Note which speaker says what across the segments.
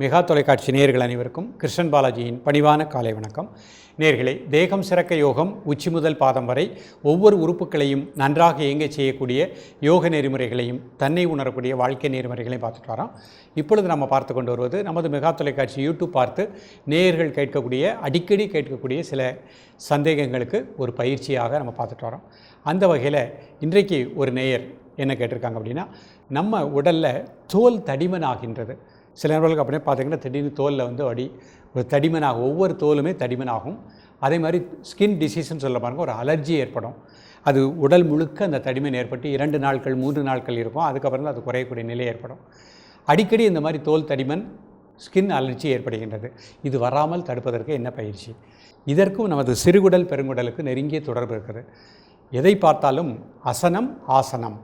Speaker 1: Mega தொலைக்காட்சி நேர்கள் அனைவருக்கும் கிருஷ்ணன் பாலாஜியின் பணிவான காலை வணக்கம். நேர்களே தேகம் சிறக்க யோகம் உச்சி முதல் பாதம் வரை ஒவ்வொரு உறுப்புகளையும் நன்றாக இயங்கச் செய்யக்கூடிய யோக நெறிமுறைகளையும் தன்னை உணரக்கூடிய வாழ்க்கை நெறிமுறைகளையும் பார்த்துட்டு வரோம். இப்பொழுது நம்ம பார்த்து கொண்டு வருவது நமது மெகா தொலைக்காட்சி யூடியூப் பார்த்து நேயர்கள் கேட்கக்கூடிய அடிக்கடி கேட்கக்கூடிய சில சந்தேகங்களுக்கு ஒரு பயிற்சியாக நம்ம பார்த்துட்டு வரோம். அந்த வகையில் இன்றைக்கு ஒரு நேயர் என்ன கேட்டிருக்காங்க அப்படின்னா நம்ம உடலில் தோல் தடிமன் ஆகின்றது. சில நேரங்களுக்கு அப்படியே பார்த்தீங்கன்னா திடீர்னு தோலில் வந்து அடி ஒரு தடிமனாகும். ஒவ்வொரு தோலுமே தடிமனாகும். அதே மாதிரி ஸ்கின் டிசீஸ்னு சொல்ல பாருங்க ஒரு அலர்ஜி ஏற்படும். அது உடல் முழுக்க அந்த தடிமன் ஏற்பட்டு இரண்டு நாட்கள் மூன்று நாட்கள் இருக்கும். அதுக்கப்புறம் தான் அது குறையக்கூடிய நிலை ஏற்படும். அடிக்கடி இந்த மாதிரி தோல் தடிமன் ஸ்கின் அலர்ஜி ஏற்படுகின்றது. இது வராமல் தடுப்பதற்கு என்ன பயிற்சி? இதற்கும் நமது சிறுகுடல் பெருங்குடலுக்கு நெருங்கிய தொடர்பு இருக்கிறது எதை பார்த்தாலும் அசனம் ஆசனம்.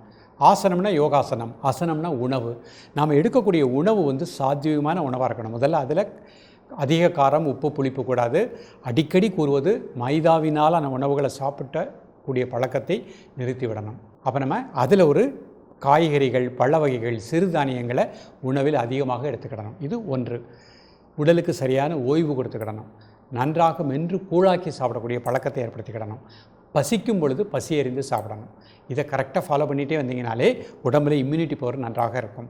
Speaker 1: ஆசனம்னா யோகாசனம் ஆசனம்னா உணவு. நாம் எடுக்கக்கூடிய உணவு வந்து சாத்தியமான உணவாக இருக்கணும். முதல்ல அதில் அதிக காரம் உப்பு புளிப்பு கூடாது. அடிக்கடி கூறுவது மைதாவினால் அந்த உணவுகளை சாப்பிட்டக்கூடிய பழக்கத்தை நிறுத்தி விடணும். அப்போ நம்ம அதில் ஒரு காய்கறிகள் பழ வகைகள் சிறுதானியங்களை உணவில் அதிகமாக எடுத்துக்கிடணும். இது ஒன்று. உடலுக்கு சரியான ஓய்வு கொடுத்துக்கிடணும். நன்றாக மென்று கூழாக்கி சாப்பிடக்கூடிய பழக்கத்தை ஏற்படுத்திக்கிடணும். பசிக்கும் பொழுது பசி எறிந்து சாப்பிடணும். இதை கரெக்டாக ஃபாலோ பண்ணிகிட்டே வந்தீங்கனாலே உடம்புல இம்யூனிட்டி பவர் நன்றாக இருக்கும்.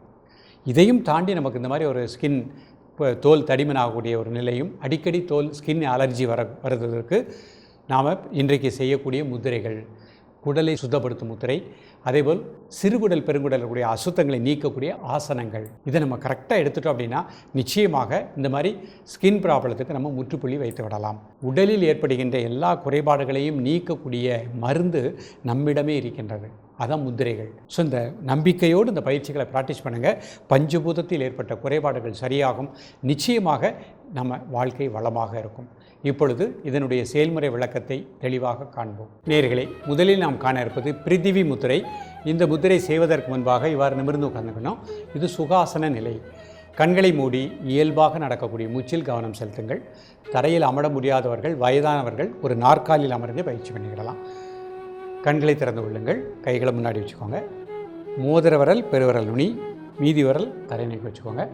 Speaker 1: இதையும் தாண்டி நமக்கு இந்த மாதிரி ஒரு ஸ்கின் இப்போ தோல் தடிமன் ஆகக்கூடிய ஒரு நிலையும் அடிக்கடி தோல் ஸ்கின் அலர்ஜி வர வருவதற்கு நாம் இன்றைக்கு செய்யக்கூடிய முதிரைகள் குடலை சுத்தப்படுத்தும் முத்திரை அதேபோல் சிறுகுடல் பெருங்குடல் அசுத்தங்களை நீக்கக்கூடிய ஆசனங்கள். இதை நம்ம கரெக்டாக எடுத்துட்டோம் அப்படின்னா நிச்சயமாக இந்த மாதிரி ஸ்கின் ப்ராப்ளத்துக்கு நம்ம முற்றுப்புள்ளி வைத்து விடலாம். உடலில் ஏற்படுகின்ற எல்லா குறைபாடுகளையும் நீக்கக்கூடிய மருந்து நம்மிடமே இருக்கின்றது. அதான் முத்திரைகள். ஸோ இந்த நம்பிக்கையோடு இந்த பயிற்சிகளை ப்ராக்டிஸ் பண்ணுங்கள் பஞ்சபூதத்தில் ஏற்பட்ட குறைபாடுகள் சரியாகும். நிச்சயமாக நம்ம வாழ்க்கை வளமாக இருக்கும். இப்பொழுது இதனுடைய செயல்முறை விளக்கத்தை தெளிவாக காண்போம். நேர்களை முதலில் நாம் காண இருப்பது பிரிதிவி முத்திரை. இந்த முத்திரை செய்வதற்கு முன்பாக இவ்வாறு நிமிர்ந்து உட்கார்ந்துக்கணும். இது சுகாசன நிலை. கண்களை மூடி இயல்பாக நடக்கக்கூடிய மூச்சில் கவனம் செலுத்துங்கள். தரையில் அமர முடியாதவர்கள் வயதானவர்கள் ஒரு நாற்காலியில் அமர்ந்து பயிற்சி பண்ணிக்கிடலாம். கண்களை திறந்து கொள்ளுங்கள். கைகளை முன்னாடி வச்சுக்கோங்க. மோதிர விரல் பெருவிரல் நுனி மீதி விரல் தரை நீக்கி வச்சுக்கோங்க.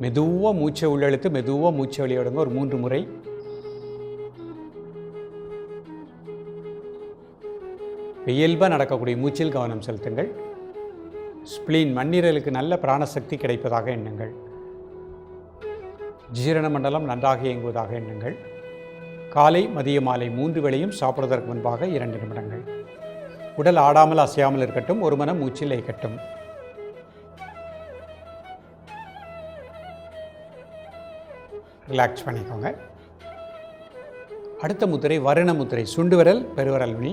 Speaker 1: மெதுவாக மூச்சை உள்ளெழுத்து மெதுவாக மூச்சை வெளியிடுங்க. ஒரு மூன்று முறை இயல்பாக நடக்கக்கூடிய மூச்சில் கவனம் செலுத்துங்கள். ஸ்பிளீன் மண்ணீரலுக்கு நல்ல பிராணசக்தி கிடைப்பதாக எண்ணுங்கள். ஜீரண மண்டலம் நன்றாக இயங்குவதாக எண்ணுங்கள். காலை மதிய மாலை மூன்று வேளையும் சாப்பிடுவதற்கு முன்பாக இரண்டு நிமிடங்கள். உடல் ஆடாமல் அசையாமல் இருக்கட்டும் ஒரு மனம் மூச்சில் இயக்கட்டும். ரிலாக்ஸ் பண்ணிக்கோங்க. அடுத்த முத்திரை வருண முத்திரை சுண்டு விரல் பெருவரல் நுனி.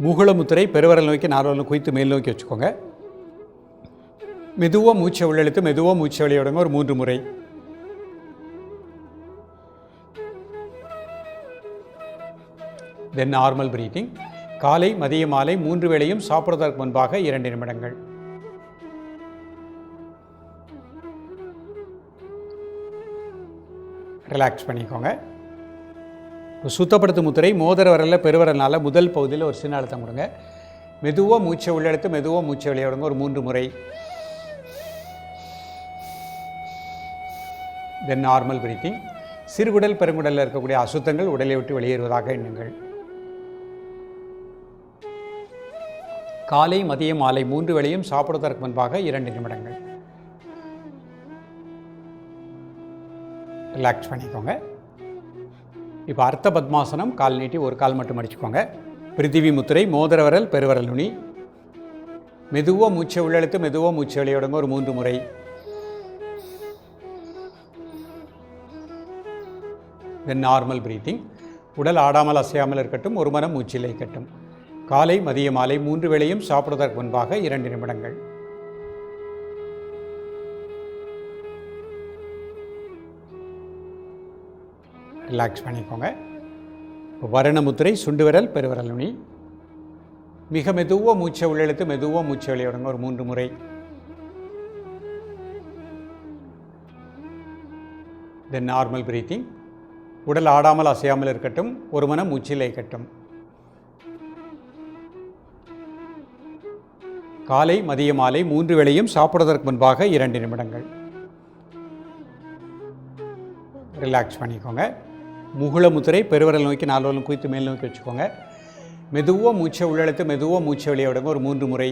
Speaker 1: மூகுளமுத்திரை பெருவரல் நோக்கி நார்வல் குவித்து மேல் நோக்கி வச்சுக்கோங்க. மெதுவாக மூச்சை உள்ளெழுத்து மெதுவாக மூச்சை வெளியிடுங்க ஒரு மூன்று முறை. தென் நார்மல் பிரீத்திங் காலை மதிய மாலை மூன்று வேளையும் சாப்பிடுவதற்கு முன்பாக இரண்டு நிமிடங்கள். ரிலாக்ஸ் பண்ணிக்கோங்க. சுத்தப்படுத்தும் முத்திரை மோதிர வரலில் பெருவரனால் முதல் பகுதியில் ஒரு சின்ன அழுத்தம் கொடுங்க. மெதுவாக மூச்சை உள்ளெடுத்து மெதுவாக மூச்சை வெளியிடுங்க ஒரு மூன்று முறை. தென் நார்மல் பிரீத்திங் சிறுகுடல் பெருங்குடலில் இருக்கக்கூடிய அசுத்தங்கள் உடலை விட்டு வெளியேறுவதாக எண்ணுங்கள். காலை மதியம் மாலை மூன்று வேளையும் சாப்பிடுவதற்கு முன்பாக இரண்டு நிமிடங்கள். ரிலாக்ஸ் பண்ணிக்கோங்க. இப்போ அர்த்த பத்மாசனம் கால் நீட்டி ஒரு கால் மட்டும் அடிச்சுக்கோங்க. பிரித்திவி முத்திரை மோதிரவரல் பெருவரல் நுனி. மெதுவாக மூச்சை உள்ளெழுத்து மெதுவாக மூச்சை வெளியிடுங்க ஒரு மூன்று முறை. தென் நார்மல் பிரீத்திங் உடல் ஆடாமல் அசையாமல் இருக்கட்டும் ஒரு மனம் மூச்சிலை கட்டும் காலை மதிய மாலை மூன்று வேளையும் சாப்பிடுவதற்கு முன்பாக இரண்டு நிமிடங்கள். ரிலாக்ஸ் பண்ணிக்கோங்க. வருணமுத்திரை சுண்டு விரல் பெருவிரல் நுனி மிக மெதுவாக மூச்சை உள்ளெழுத்து மெதுவாக மூச்சை வெளியிடுங்க ஒரு மூன்று முறை. தென் நார்மல் பிரீத்திங் உடல் ஆடாமல் அசையாமல் இருக்கட்டும் ஒரு மனம் மூச்சில் இருக்கட்டும் காலை மதிய மாலை மூன்று வேளையும் சாப்பிடுவதற்கு முன்பாக இரண்டு நிமிடங்கள். ரிலாக்ஸ் பண்ணிக்கோங்க. முகுளமுத்திரை பெருவரல் நோக்கி நாலு குவித்து மேல் நோக்கி வச்சுக்கோங்க. மெதுவாக மூச்சை உள்ளெழுத்து மெதுவாக மூச்சை வெளியே விடுங்க. ஒரு மூன்று முறை.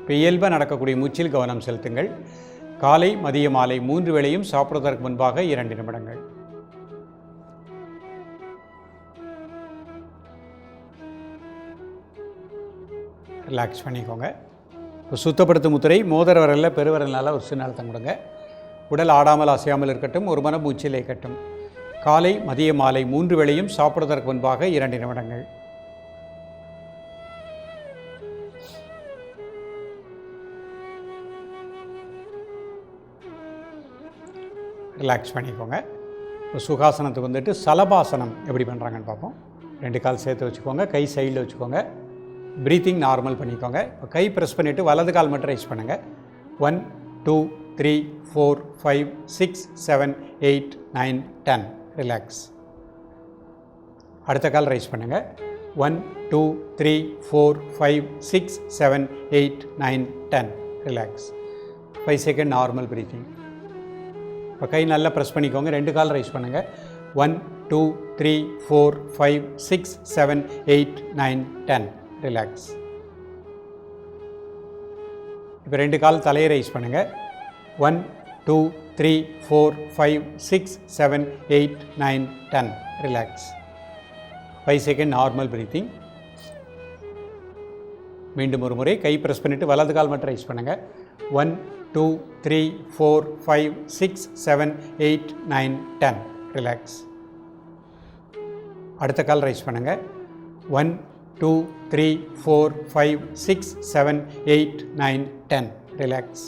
Speaker 1: இப்போ இயல்பாக நடக்கக்கூடிய மூச்சில் கவனம் செலுத்துங்கள். காலை மதிய மாலை மூன்று வேளையும் சாப்பிடுவதற்கு முன்பாக இரண்டு நிமிடங்கள். ரிலாக்ஸ் பண்ணிக்கோங்க. சுத்தப்படுத்தும் முத்திரை மோதர் வரலில் பெருவரல்னால ஒரு சின்ன அழுத்தம் கொடுங்க உடல் ஆடாமல் அசையாமல் இருக்கட்டும் ஒரு மன மூச்சில் இருக்கட்டும் காலை மதிய மாலை மூன்று வேளையும் சாப்பிடுவதற்கு முன்பாக இரண்டு நிமிடங்கள். ரிலாக்ஸ் பண்ணிக்கோங்க. இப்போ சுகாசனத்துக்கு வந்துட்டு சலபாசனம் எப்படி பண்ணுறாங்கன்னு பார்ப்போம். ரெண்டு கால் சேர்த்து வச்சுக்கோங்க கை சைடில் வச்சுக்கோங்க. ப்ரீத்திங் நார்மல் பண்ணிக்கோங்க. இப்போ கை ப்ரெஸ் பண்ணிவிட்டு வலது கால் மட்டும் ரைஸ் பண்ணுங்கள் one two three four five six seven eight nine ten relax அடுத்த கால் ரைஸ் பண்ணுங்கள் one two three four five six seven eight nine ten relax five second normal breathing இப்போ கை நல்லா ப்ரெஸ் பண்ணிக்கோங்க. ரெண்டு கால் ரைஸ் பண்ணுங்கள் one two three four five six seven eight nine ten relax இப்போ ரெண்டு கால் தலையை ரைஸ் பண்ணுங்கள் one two three four five six seven eight nine ten relax five second normal breathing மீண்டும் ஒரு முறை கை ப்ரெஸ் பண்ணிவிட்டு வலது கால் மட்டும் ரைஸ் பண்ணுங்கள் one two three four five six seven eight nine ten relax அடுத்த கால் ரைஸ் பண்ணுங்கள் one two three four five six seven eight nine ten. Relax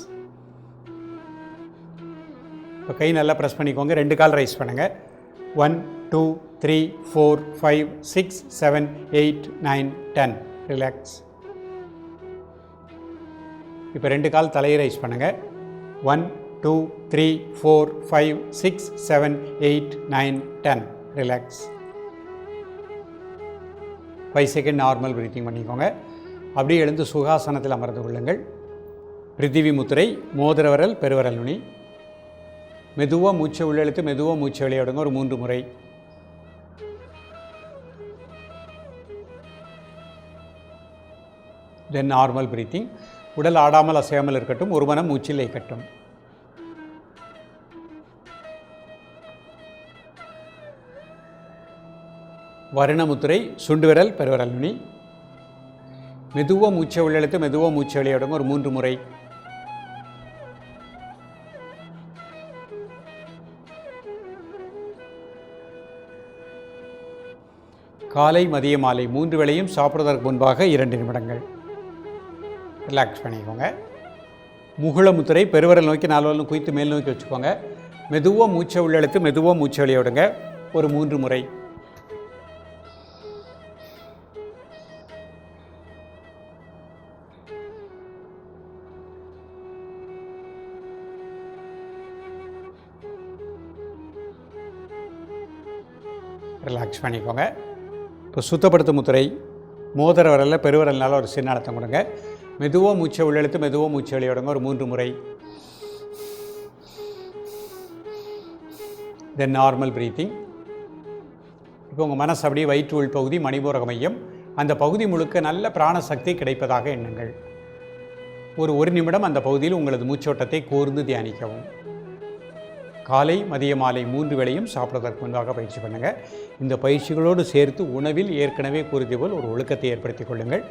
Speaker 1: இப்போ கை நல்லா ப்ரெஸ் பண்ணிக்கோங்க. ரெண்டு கால் ரைஸ் பண்ணுங்கள் one two three four five six seven eight nine ten. Relax இப்போ ரெண்டு கால் தலையை ரைஸ் பண்ணுங்கள் one two three four five six seven eight nine ten. Relax five second normal breathing பண்ணிக்கோங்க. அப்படியே எழுந்து சுகாசனத்தில் அமர்ந்து கொள்ளுங்கள். பிரித்திவி முத்திரை மோதிரவரல் பெருவரல் நுனி. மெதுவாக மூச்சை உள்ளெழுத்து மெதுவாக மூச்சை விளையாடுங்க ஒரு மூன்று முறை. தென் நார்மல் பிரீத்திங் உடல் ஆடாமல் அசையாமல் இருக்கட்டும். ஒரு மனம் மூச்சில் கட்டும் வருணமுத்திரை சுண்டுவிரல் பெருவரல் நுனி மெதுவாக மூச்சை உள்ளெழுத்து மெதுவாக மூச்சை வெளியிடுங்க ஒரு மூன்று முறை. காலை மதிய மாலை மூன்று வேளையும் சாப்பிட்றதற்கு முன்பாக இரண்டு நிமிடங்கள். ரிலாக்ஸ் பண்ணிக்கோங்க. முகுளமுத்திரை பெருவரல் நோக்கி நாலு குவித்து மேல் நோக்கி வச்சுக்கோங்க. மெதுவாக மூச்சை உள்ளெழுத்து மெதுவாக மூச்சை வெளியே ஒரு மூன்று முறை. ரிலாக்ஸ் பண்ணிக்கோங்க. இப்போ சுத்தப்படுத்தும் முத்திரை மோதிர வரலில் பெருவரல்னால ஒரு சின்ன அழுத்தம் கொடுங்க. மெதுவாக மூச்சை உள்ளெழுத்து மெதுவாக மூச்சை வெளியிடுங்க. ஒரு மூன்று முறை. தென் நார்மல் ப்ரீத்திங் இப்போ உங்கள் மனசு அப்படியே வயிற்று உள் பகுதி மணிபூரக மையம். அந்த பகுதி முழுக்க நல்ல பிராணசக்தி கிடைப்பதாக எண்ணுங்கள். ஒரு ஒரு நிமிடம் அந்த பகுதியில் உங்களது மூச்சோட்டத்தை கூர்ந்து தியானிக்கவும். காலை மதிய மாலை மூன்று வேளையும் சாப்பிட்றதற்கு முன்பாக பயிற்சி பண்ணுங்கள் இந்த பயிற்சிகளோடு சேர்த்து உணவில் ஏற்கனவே கூறியது போல் ஒரு ஒழுக்கத்தை ஏற்படுத்திக் கொள்ளுங்கள்.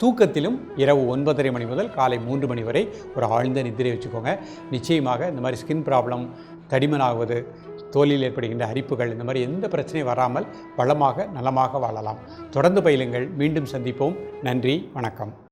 Speaker 1: தூக்கத்திலும் இரவு ஒன்பதரை மணி முதல் காலை மூன்று மணி வரை ஒரு ஆழ்ந்த நிதிரை வச்சுக்கோங்க. நிச்சயமாக இந்த மாதிரி ஸ்கின் ப்ராப்ளம் தடிமனாகுவது தோலில் ஏற்படுகின்ற அரிப்புகள் இந்த மாதிரி எந்த பிரச்சனையும் வராமல் வளமாக நலமாக வாழலாம். தொடர்ந்து பயிலுங்கள். மீண்டும் சந்திப்போம். நன்றி. வணக்கம்.